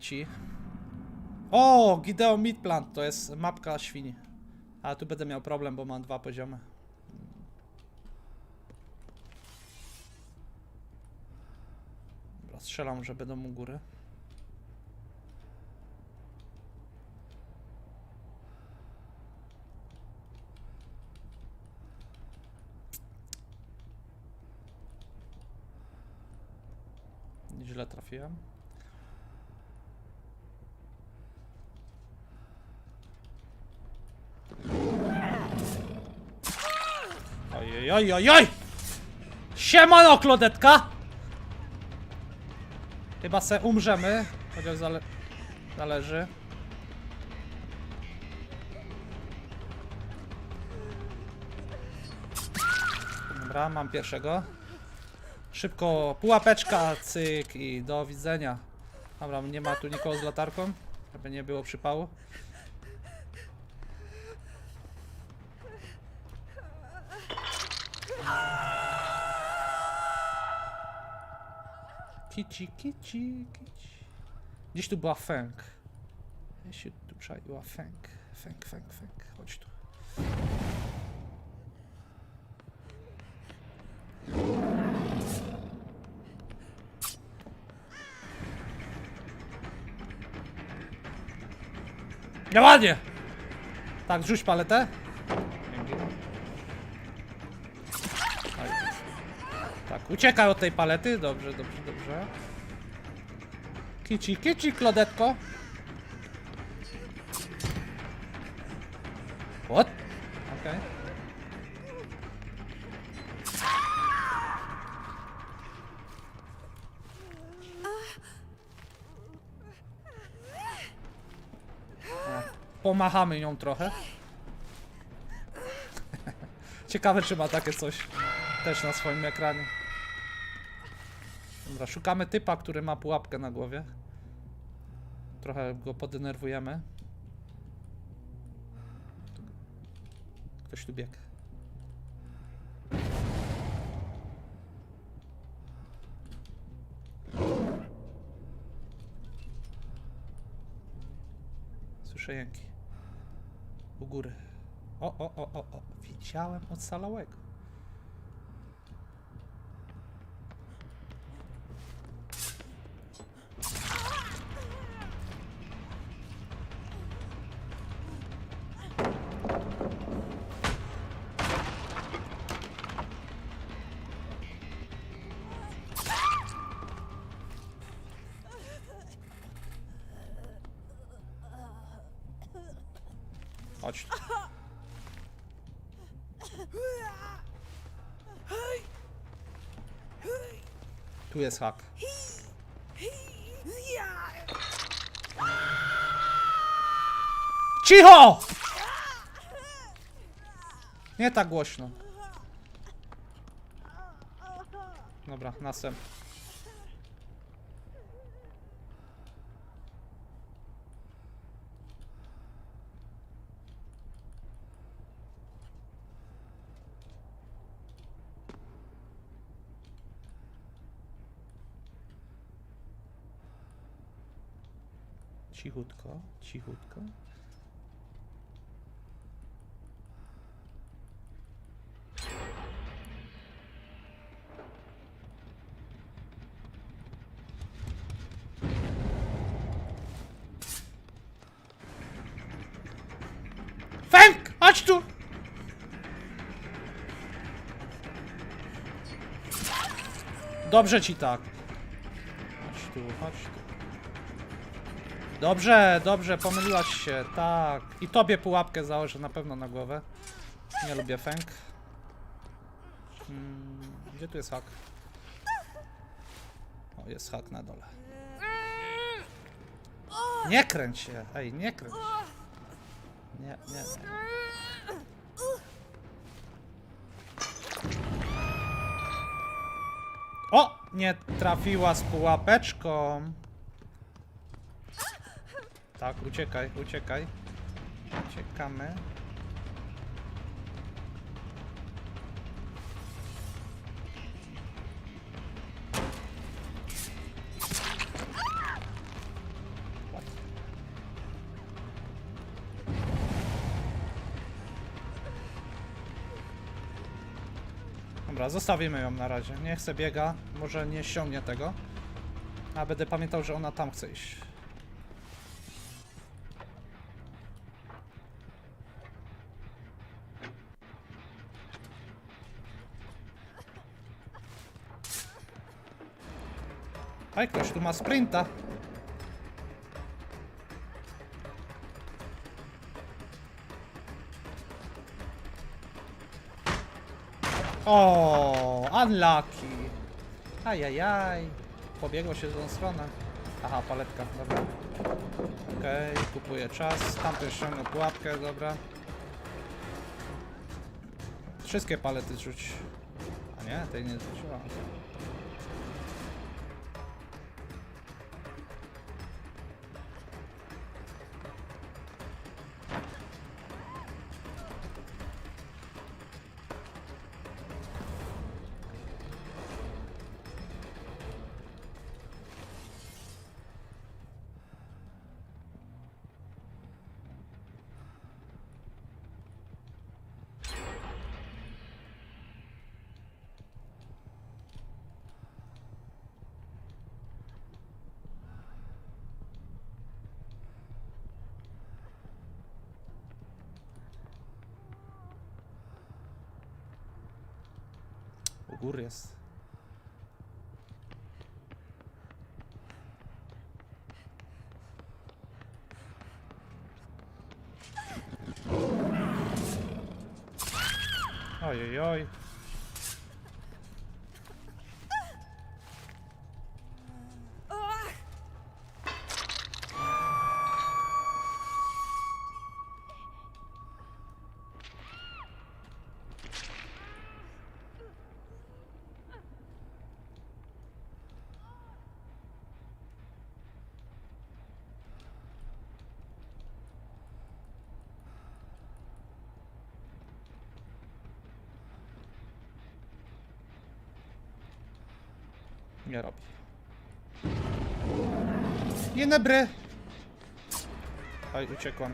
Ci. O, Gideon Midplant to jest mapka świni. Ale tu będę miał problem, bo mam dwa poziomy. Dobra, strzelam, że będą u góry. Źle trafiłem. Ojej, oj, oj, oj! Siemano, Klodetka! Chyba se umrzemy, chociaż zale zależy. Dobra, mam pierwszego. Szybko, pułapeczka, cyk i do widzenia. Dobra, nie ma tu nikogo z latarką, żeby nie było przypału. Kici, kici, kici. Gdzieś tu była Fęk. Ja się tu przejęła Fęk. Fęk, Fęk, Fęk. Chodź tu. Nie! Tak, rzuć paletę. Dzięki. Tak, uciekaj od tej palety. Dobrze, dobrze, dobrze. Kici, kici, klodetko. What? Okej. E, Pomachamy nią trochę. Ciekawe, czy ma takie coś też na swoim ekranie. Dobra, szukamy typa, który ma pułapkę na głowie. Trochę go podenerwujemy. Ktoś tu biegł. Słyszę jęki. U góry. O, o, o, o, o. Widziałem ocalałego. Chodź. tu. Jest hak. Cicho! Nie tak głośno. Dobra, następny. Cichutko, cichutko. Fęk! Chodź tu! Dobrze ci tak. Chodź tu, chodź tu. Dobrze, dobrze, pomyliłaś się, tak. I tobie pułapkę założę na pewno na głowę. Nie lubię fęk. Hmm, gdzie tu jest hak? O, jest hak na dole. Nie kręć się, ej, nie kręć. Nie, nie, nie. O! Nie trafiła z pułapeczką. Tak, uciekaj, uciekaj. Uciekamy. Dobra, zostawimy ją na razie. Nie se biega, może nie ściągnie tego. A będę pamiętał, że ona tam chce iść. Aj, ktoś tu ma sprinta. O, unlucky. Ajajaj. Pobiegło się w tą stronę. Aha, paletka, dobra. Okej, kupuję czas. Tamten ściągnął pułapkę, dobra. Wszystkie palety rzuć. A nie, tej nie rzuciła. U góry jest. Ojej, oj. Nie robi. Nie nebry! Oj, uciekłam.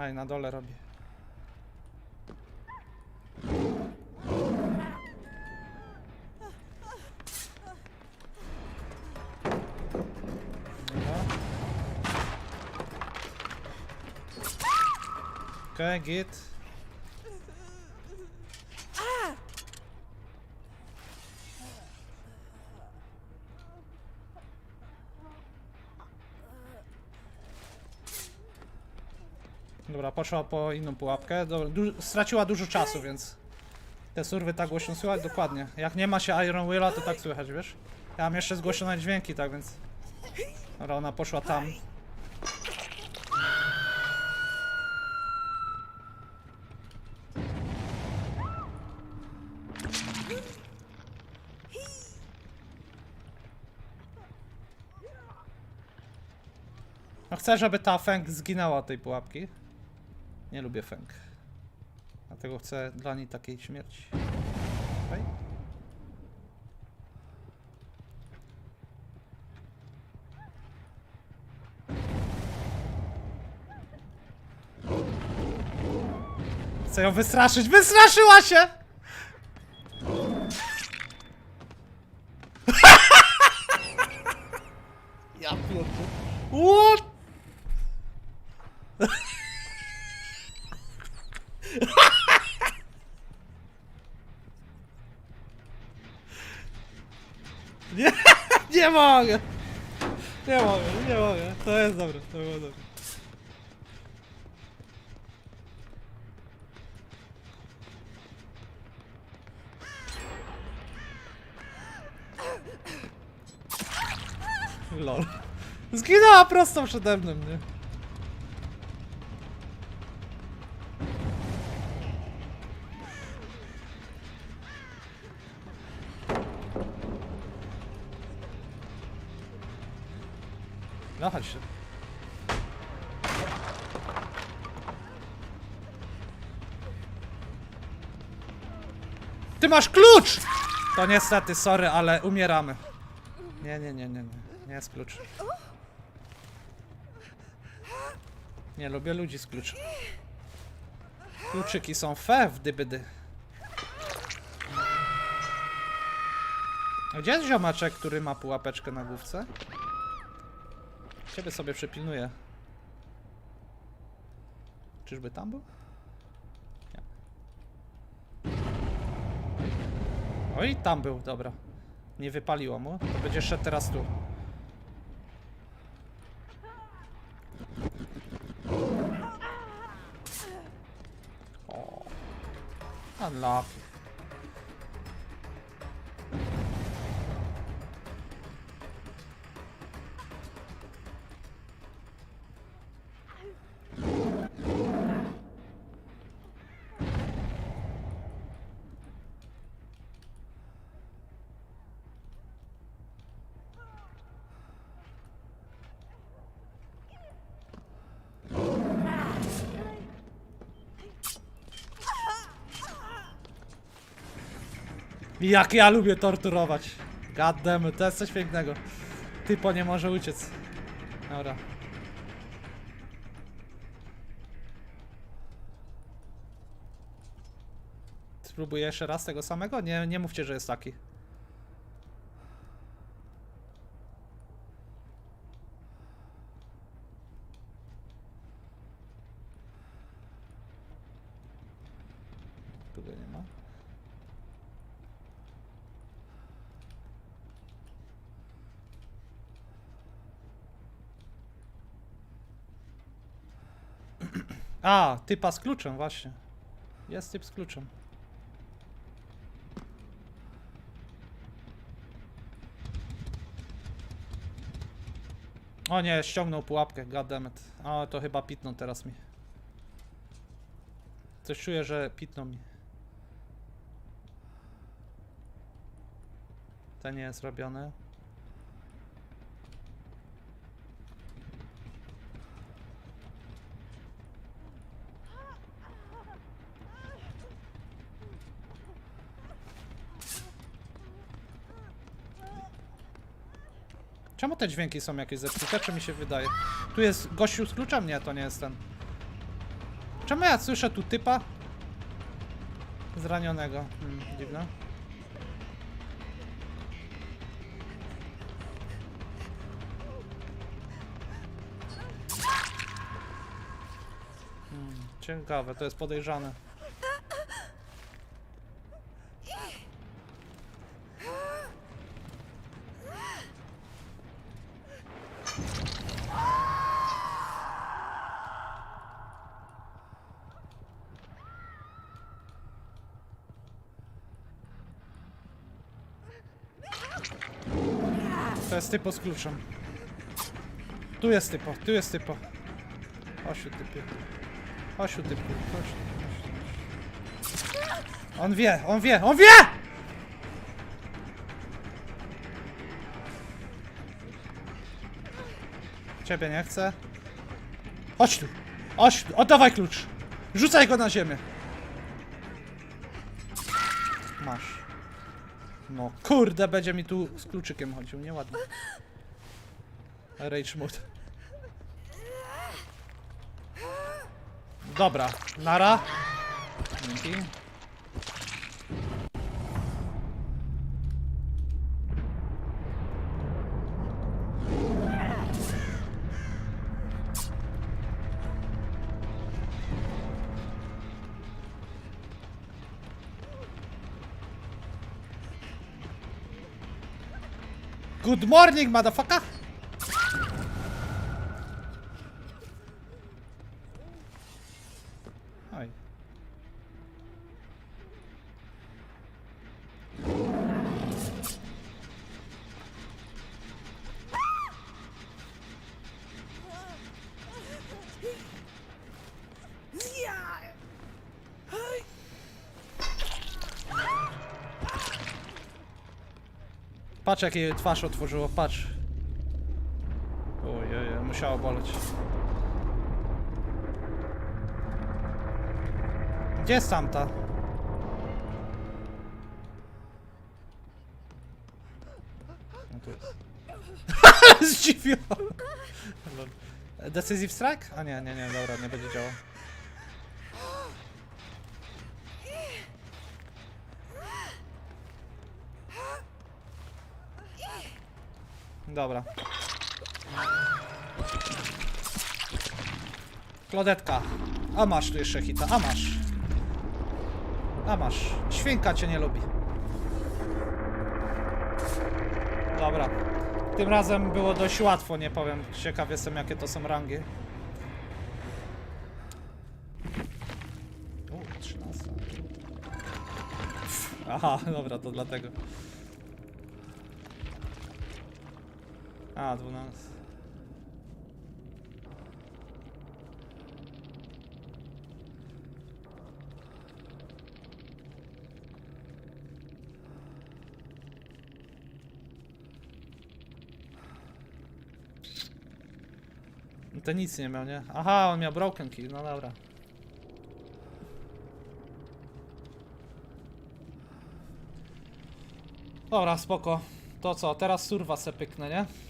Aj, na dole robi. Dobra. Okej, git. Dobra, poszła po inną pułapkę. Dobra, du straciła dużo czasu, więc te surwy tak głośno słychać, dokładnie. Jak nie ma się Iron Willa, to tak słychać, wiesz? Ja mam jeszcze zgłoszone dźwięki, tak więc... Dobra, ona poszła tam. No chcę, żeby ta Feng zginęła od tej pułapki. Nie lubię Feng. Dlatego chcę dla niej takiej śmierci. Okej. Chcę ją wystraszyć. Wystraszyła się! ja pierdolę. What? Nie, nie mogę! Nie mogę, nie mogę. To jest dobre, to było dobre. Lol. Zginęła prosto przede mną, nie? Masz klucz! To niestety, sorry, ale umieramy. Nie, nie, nie, nie, nie. Nie jest klucz. Nie lubię ludzi z kluczem. Kluczyki są fe w dybydy. Gdzie jest ziomaczek, który ma pułapeczkę na główce? Ciebie sobie przepilnuję. Czyżby tam był? Oj, tam był, dobra. Nie wypaliło mu. To będzie szedł teraz tu. O. Jak ja lubię torturować. It, to jest coś pięknego. Typo nie może uciec. Dobra. Spróbuję jeszcze raz tego samego? Nie, nie mówcie, że jest taki. Tu go nie ma. A, typa z kluczem, właśnie. Jest typ z kluczem. O nie, ściągnął pułapkę, goddammit. O, to chyba pitną teraz mi. Coś czuję, że pitną mi. To nie jest robione. Czemu te dźwięki są jakieś zepsute, czy mi się wydaje? Tu jest gościu z kluczem? Nie, to nie jest ten. Czemu ja słyszę tu typa? Zranionego. Hmm, dziwne. Hmm, ciekawe, to jest podejrzane. To jest typo z kluczem. Tu jest typo, tu jest typo. Osiu typie. Osiu typie, osiu. On wie, on wie, on wie! Ciebie nie chcę. Chodź tu. Tu, oddawaj klucz. Rzucaj go na ziemię. Masz. No kurde, będzie mi tu z kluczykiem chodził, nieładnie. Rage mode. Dobra, nara. Dzięki. Good morning, motherfucker! Patrz jak jej twarz otworzyło, patrz. Ojej, musiało boleć. Gdzie jest tamta? No tu jest. Zdziwiło. Decisive strike? A nie, nie, nie, dobra, nie będzie działał. Dobra. Klodetka. A masz tu jeszcze hita, a masz. A masz. Świnka cię nie lubi. Dobra. Tym razem było dość łatwo, nie powiem. Ciekaw jestem jakie to są rangi. U, 13. Aha, dobra, to dlatego. A, 12. No To nic nie miał, nie? Aha, on miał broken key, no dobra. Dobra, spoko. To co, teraz surwa se pyknę, nie?